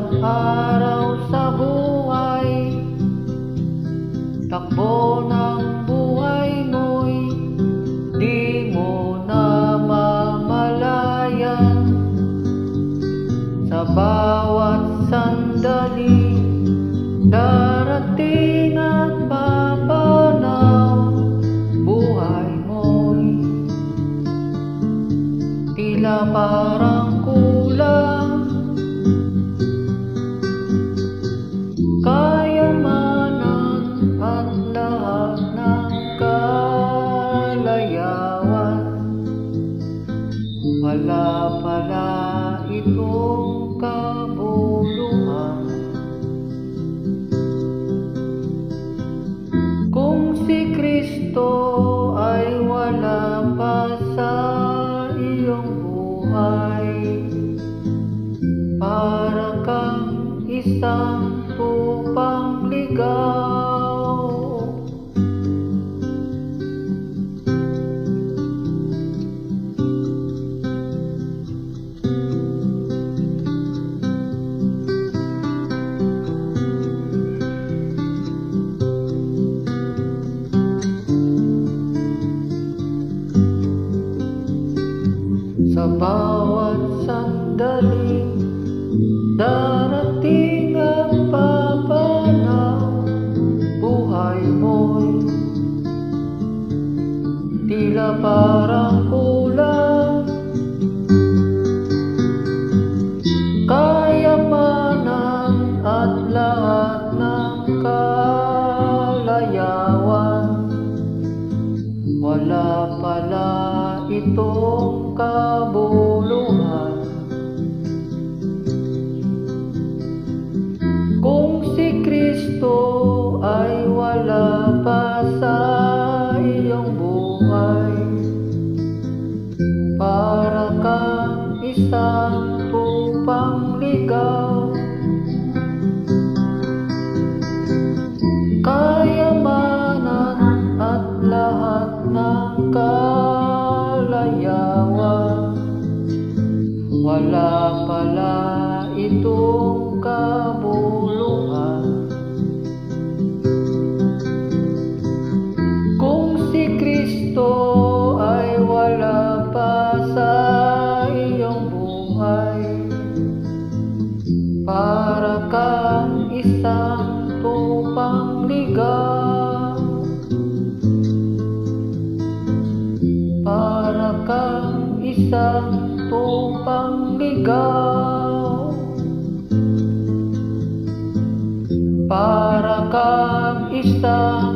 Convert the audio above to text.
isang araw sa buhay. Takbo ng buhay mo'y di mo na mamalayan. Sa bawat sandali Darating at papanaw Buhay mo'y Tila parang Wala pala itong bawat sandali Darating ang papanaw Buhay mo'y Tila parang itong kabuluhan. Kung si Kristo Wala pala itong kabuluhan. Kung si Kristo ay wala pa sa iyong buhay Para kang isang tupang ligaw Para kang isang